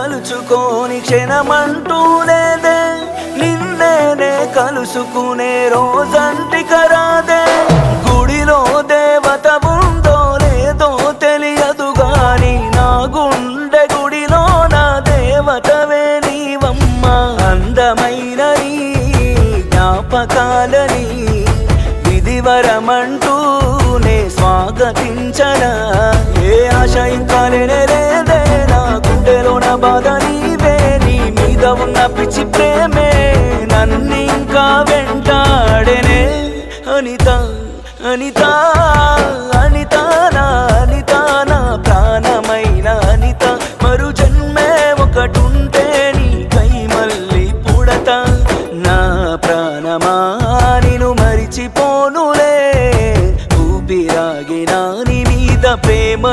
తలుచుకోని క్షణమంటూ లేదే నిన్నేనే కలుసుకునే రోజంటి కరాదే గుడిలో దేవత ఉందో లేదో తెలియదు గాని నా గుండె గుడిలో నా దేవతవే నీవమ్మ. అందమైన నీ జ్ఞాపకాలని విధివరమంటూనే స్వాగతించరా ఉన్న పిచ్చి ప్రేమే నన్నింకా వెంటాడేనే. అనిత అనిత అనిత నా అనిత నా ప్రాణమైన అనిత. మరు జన్మే ఒకటుంటే నీకై మళ్ళీ పుడత. నా ప్రాణమా నిను మరిచిపోనులే. ఊపిరాగినా నీ మీద ప్రేమ